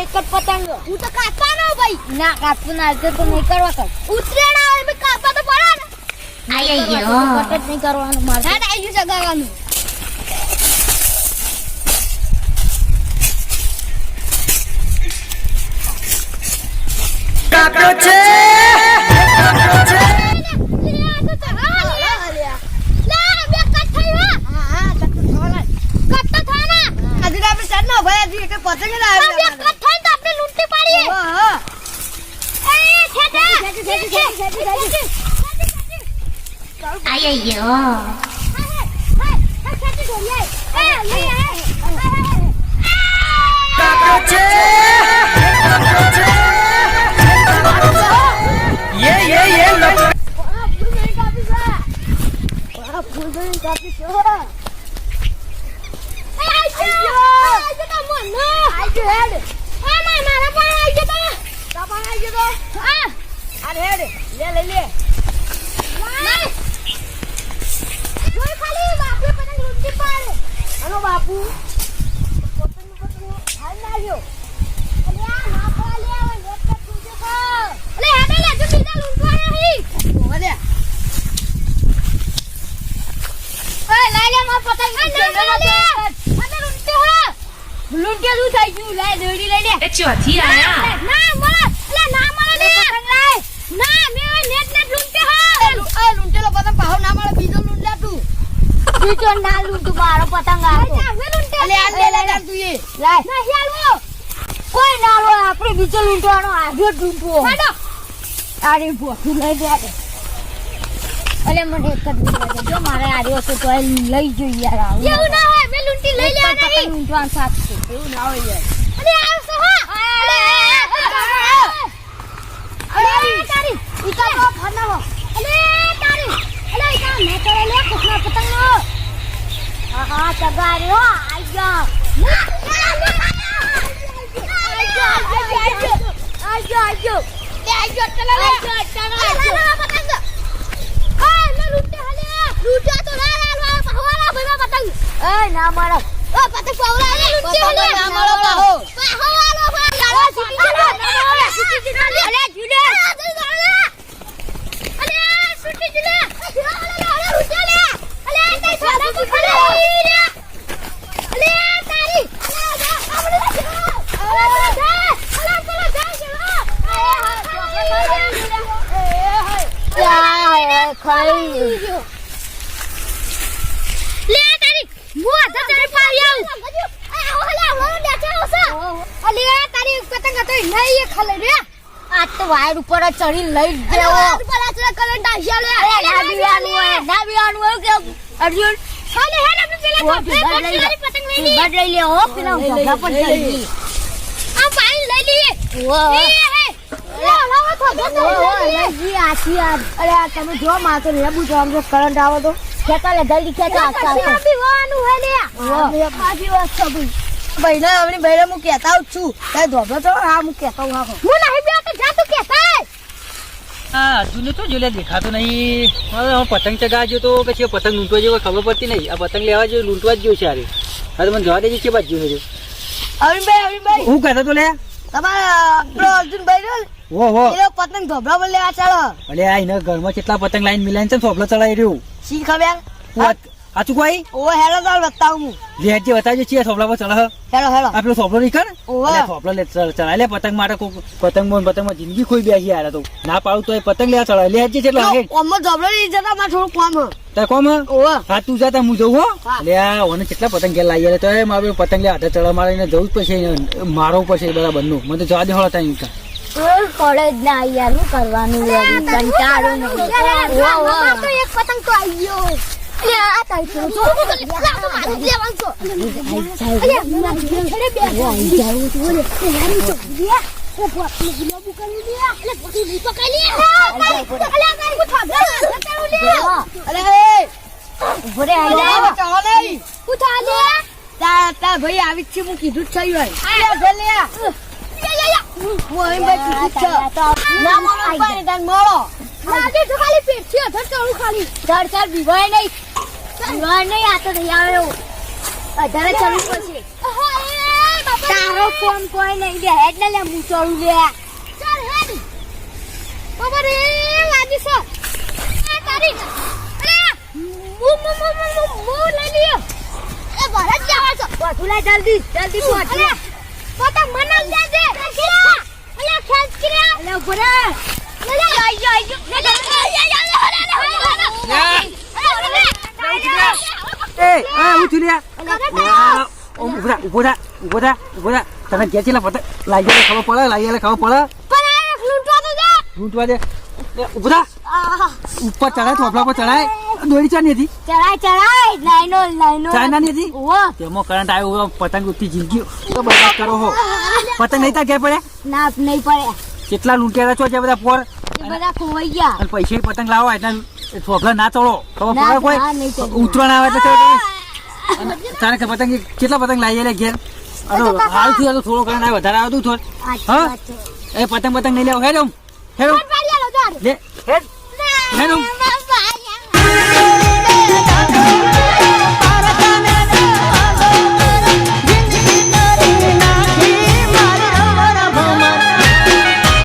એક જ પતંગ. હું તો કાપવાનો ભાઈ. ના કાપવું ના તો તો નહીં કરવા કર. ઉતરેડા હોય મેં કાપવા તો પડે ને. આઈ ગયો. કટ નહીં કરવાનું મારે. હેડ આવી ગયું સગાવાનું કાપ્યો છે? આઈ ગયો કાપ્યો છે યે યે યે લપ- બાપુ પોતાનું પોતાનું હાલ નાખ્યો અલે આ ના પડા લે હવે નેટ પર તુજે કો અલે હેડે લે જો બીજા લૂંટવાના હી ઓલે ઓય લઈ લે માર પતંગ બાપુ. લે મને લૂંટે હો લૂંટે શું થઈ ગયું લે દોડી લઈ લે એ ચોથી આયા ના મળે અલે ના મળે લે પતંગ લાય ના મે નેટ નેટ લૂંટે હો લૂંટેલો પતંગ પાહો ના મળે બીજો. બીજો પતંગ આપો અલે આ લે લે તું કોઈ ના આપણે બીજો લૂંટવાનો આવ્યો જ લૂંટવો હેડો લઈ દે અલે મને એક જ જો મારે આવ્યો તો તો લઈ જોઈ યાર આવું એવું ના એવું ના હોય યાર પતંગ હા હા ચગાર્યો આઈ ગયો આજો આજો તે આજો ચલો લે આજો ચલો પતંગ આ મે લૂંટે હલે લૂંટા તો ના મારા પતંગ એ ના મારો ઓ પતંગ પહવાલા લે લૂંટે હલે ના મળો પાહો. પહવાલો પહવાલો છૂટી જલે અલે જુલે અલે છૂટી જલે અલે લૂંટે લે અલે તે સાડા કો ખડે અલે તારી અલે યા ખાઈ લે તારી મુ આધા તારે પાવી આવું અલે તારી પતંગ તો નહીં ખલે રે. આ તો વાયર ઉપર ચડી લઈ દેવો ઉપર આ કરંટ આશા લે. ના બીવાનું હોય ના બીવાનું હોય. કે અર્જુન? ચાલે હે આપણે પેલા ગોભે ભીગા લઈ લે. પતંગ લઈ લે. હો પેલા પર ચડી આ પાણી લઈ હે લો તો ઓ, આછી આ અરે આ તમે જો માં તો લેબુ તો આમ કરંટ આવે તો ખેતા લે જલ્દી ખેતા. આપી વાનું હે લે ઓ, પાછી વાત તો ભાઈ ભાઈને હવે ભાઈને હું કહેતા જ છું તારે ધોબો તો હા હું કહેતા હું હા હું નહીં બે તો જા તું તો જુલે દેખાતો નહીં. હવે પતંગ ચગા ગયો તો પછી આ પતંગ લૂંટવા જેવો ખબર પડતી નહીં. આ પતંગ લેવા જેવું લૂંટવા જ ગયો છે અરે હવે તો મને જવા દેજે છે બાજુ છે અરવિંદભાઈ અરવિંદભાઈ. હું કહેતો તો લે. તમારા અર્જુનભાઈ હો પતંગ ધોબરા પર લેવા ચાલો. અલે આ એના ઘરમાં કેટલા પતંગ લાઈન મિલાઈને છે સોપલો ચડાવી રહ્યું? શી ખબર? આચું કોઈ? ઓ હેલો તો બતાવું હું. લેટ જે બતાવજો છીએ પર ચડા હેલો હેલો. આ પેલો સોપલો નહીં કર ઓવે. અલે સોપલો લે ચડાય. લે પતંગ માટે પતંગમાં પતંગમાં જિંદગી ખોઈ બેસી યાર તો. ના પાડું તો એ પતંગ લેવા ચડાય. લેટ જે કેટલો હે ઓમો લઈ જતા થોડું કામ હે. તાર કોમ હે? ઓવે. હા તું જા હું જઉં હો. લે આ ઓને કેટલા પતંગ ઘેર લાવી તો એ મારે પતંગ લે હાથે ચડવા મારે જવું જ પડશે મારવું પડશે બરાબરનું મને તો જવા દે હોળા ત્યાં કોઈ કોલેજ ના યાર શું કરવાનું? કંટાળો નહીં ઓ, ઓ. તો એક પતંગ તો આવી ગયો. લે આ તો જો મારું લેવાનું છો અરે બે જાવ તો. યારી તો લે. ઓ ગુલાબુ કરી લે. એટલે લઈ લે. અલે કાઈ લે. ભાઈ આવી છે હું કીધું જ છે. આ યા હું કીધું જ તો ના મળો ભાઈ તાર મળો લાગે તો ખાલી પેટ છે ખાલી ચાલ ચાલ બીવાય નહીં બીવાય નહીં આ તો નહીં આવે એવું અઢારે ચડવું પડશે તારો ફોન કોઈ નહીં દે હેડ ને લે. હું ચડું લે ચાલ હેડ બાબા રે લાજી છો આ તારી અરે મુ મુ મુ મુ મુ લઈ લ્યો એ ભરત જવા છો જલ્દી જલ્દી પહોંચ પોતા મનલ દે દે અલે ખેંચ કે એટલે ઊભો રે લે આઈ આઈ જા લે એ આ હું છું લ્યા આ, ઊભો થા, ઊભો થા, ઊભો થા. તને ઘેર ચેલા પતંગ લાગી એટલે ખબર પડે લાગી એટલે ખબર પડે પણ આ લૂંટવા તો જા લૂંટવા દે એ, થા. ઉપર ચડાય થોપલા પર ચડાય દોરી ચાની હતી ચડાય ચડાય લાઈનો લાઈનો. ચાઇનાની હતી ઓ તેમાં કરંટ આવ્યો પતંગ ઉઠી જિંદગી. તો બરબાદ કરો હો. પતંગ નહીં તા કે પડે ના નહીં પડે કેટલા લૂંટિયા છો જે બધા પોર? બધા ખોવાઈ ગયા. અને પૈસા પતંગ લાવો એટલે છોકરા ના ચડો તો પડે કોઈ? ઉતરણ આવે એટલે. અને તારે કે પતંગ કેટલા પતંગ લાવીએ લે ઘેર? અરે હાલથી તો થોડો કરંટ વધારે આવે તું થોડ હા? એ પતંગ પતંગ નહીં લેવો. હેડ. ઓમ હેડ.